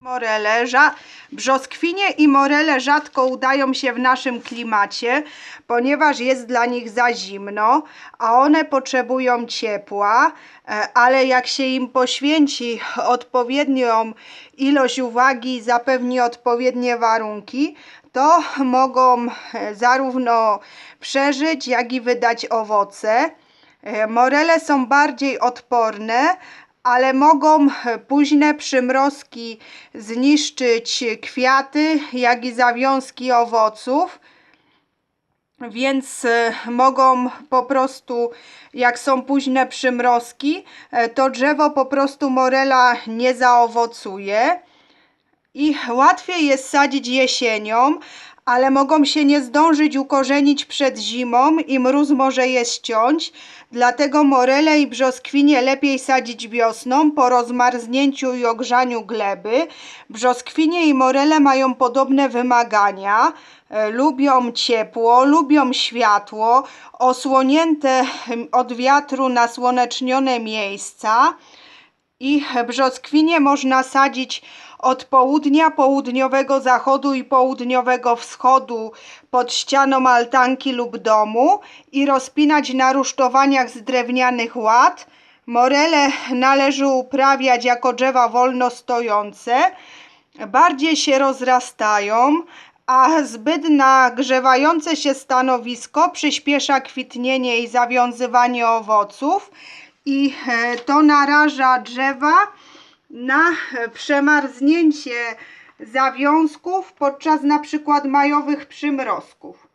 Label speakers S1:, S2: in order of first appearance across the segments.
S1: Morele, ża- brzoskwinie i morele rzadko udają się w naszym klimacie, ponieważ jest dla nich za zimno, a one potrzebują ciepła, e, ale jak się im poświęci odpowiednią ilość uwagi i zapewni odpowiednie warunki, to mogą e, zarówno przeżyć, jak i wydać owoce. E, Morele są bardziej odporne, ale mogą e, późne przymrozki zniszczyć kwiaty, jak i zawiązki owoców. Więc e, mogą po prostu, jak są późne przymrozki, e, to drzewo po prostu morela nie zaowocuje. I łatwiej jest sadzić jesienią, ale mogą się nie zdążyć ukorzenić przed zimą i mróz może je ściąć. Dlatego morele i brzoskwinie lepiej sadzić wiosną po rozmarznięciu i ogrzaniu gleby. Brzoskwinie i morele mają podobne wymagania. E, Lubią ciepło, lubią światło, osłonięte em, od wiatru nasłonecznione miejsca i brzoskwinie można sadzić od południa, południowego zachodu i południowego wschodu pod ścianą altanki lub domu i rozpinać na rusztowaniach z drewnianych ład. Morele należy uprawiać jako drzewa wolno stojące. Bardziej się rozrastają, a zbyt nagrzewające się stanowisko przyspiesza kwitnienie i zawiązywanie owoców i e, to naraża drzewa na e, przemarznięcie zawiązków podczas na przykład majowych przymrozków.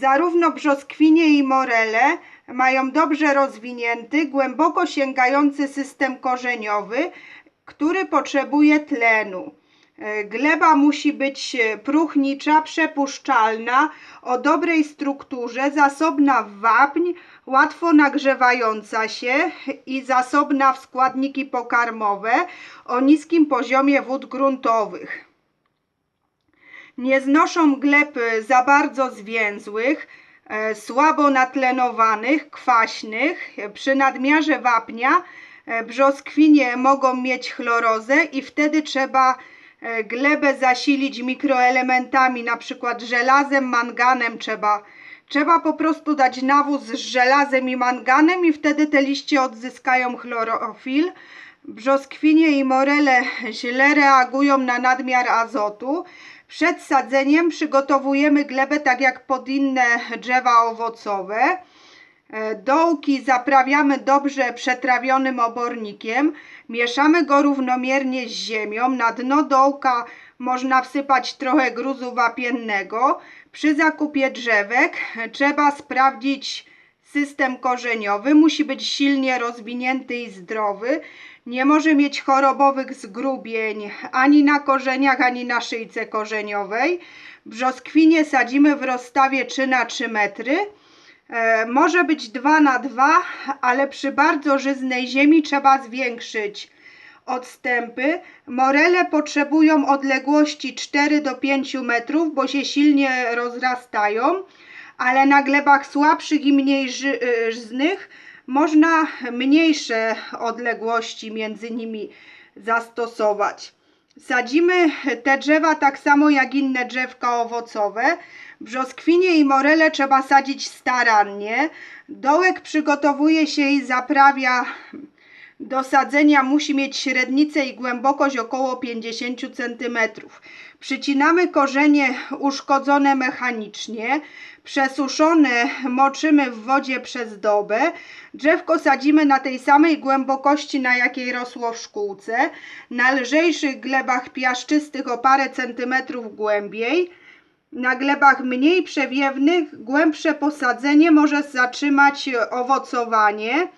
S1: Zarówno brzoskwinie i morele mają dobrze rozwinięty, głęboko sięgający system korzeniowy, który potrzebuje tlenu. E, Gleba musi być e, próchnicza, przepuszczalna, o dobrej strukturze, zasobna w wapń, łatwo nagrzewająca się i zasobna w składniki pokarmowe o niskim poziomie wód gruntowych. Nie znoszą gleb e, za bardzo zwięzłych, słabo natlenowanych, kwaśnych. Przy nadmiarze wapnia brzoskwinie mogą mieć chlorozę i wtedy trzeba glebę zasilić mikroelementami, na przykład żelazem, manganem trzeba. Trzeba po prostu dać nawóz z żelazem i manganem i wtedy te liście odzyskają chlorofil. Brzoskwinie i morele źle reagują na nadmiar azotu. Przed sadzeniem przygotowujemy glebę tak jak pod inne drzewa owocowe. E, Dołki zaprawiamy dobrze przetrawionym obornikiem. Mieszamy go równomiernie z ziemią. Na dno dołka można wsypać trochę gruzu wapiennego. Przy zakupie drzewek trzeba sprawdzić system korzeniowy. Musi być silnie rozwinięty i zdrowy. Nie może mieć chorobowych zgrubień ani na korzeniach, ani na szyjce korzeniowej. Brzoskwinie sadzimy w rozstawie 3 na 3 metry. E, może być 2 na 2, ale przy bardzo żyznej ziemi trzeba zwiększyć odstępy. Morele potrzebują odległości 4 do 5 metrów, bo się silnie rozrastają, ale na glebach słabszych i mniej y, żyznych można mniejsze odległości między nimi zastosować. Sadzimy te drzewa tak samo jak inne drzewka owocowe. Brzoskwinie i morele trzeba sadzić starannie. Dołek przygotowuje się i zaprawia do sadzenia musi mieć średnicę i głębokość około 50 cm. Przycinamy korzenie uszkodzone mechanicznie, przesuszone moczymy w wodzie przez dobę. Drzewko sadzimy na tej samej głębokości, na jakiej rosło w szkółce. Na lżejszych glebach piaszczystych o parę centymetrów głębiej. Na glebach mniej przewiewnych głębsze posadzenie może zatrzymać owocowanie.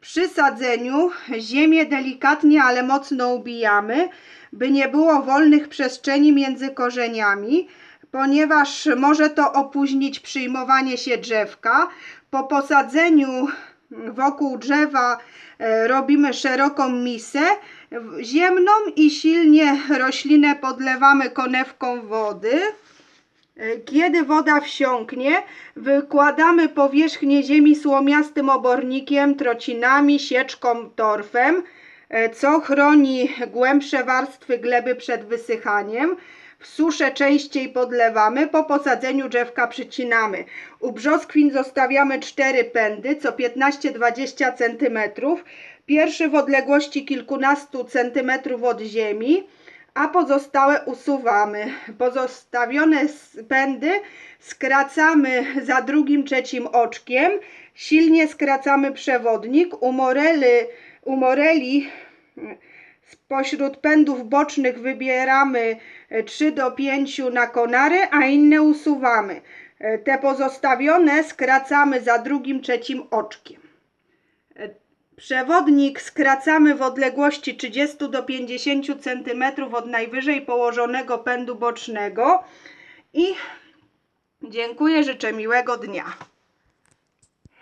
S1: Przy sadzeniu ziemię delikatnie, ale mocno ubijamy, by nie było wolnych przestrzeni między korzeniami, ponieważ może to opóźnić przyjmowanie się drzewka. Po posadzeniu wokół drzewa e, robimy szeroką misę ziemną i silnie roślinę podlewamy konewką wody. Kiedy woda wsiąknie, wykładamy powierzchnię ziemi słomiastym obornikiem, trocinami, sieczką, torfem. e, co chroni głębsze warstwy gleby przed wysychaniem. W suszę częściej podlewamy, po posadzeniu drzewka przycinamy. U brzoskwin zostawiamy cztery pędy, co 15-20 cm. Pierwszy w odległości kilkunastu centymetrów od ziemi, a pozostałe usuwamy. Pozostawione pędy skracamy za drugim, trzecim oczkiem. Silnie skracamy przewodnik. U, morely, u moreli Spośród pędów bocznych wybieramy 3 do 5 na konary, a inne usuwamy. E, Te pozostawione skracamy za drugim, trzecim oczkiem. Przewodnik skracamy w odległości 30 do 50 cm od najwyżej położonego pędu bocznego i dziękuję, życzę miłego dnia.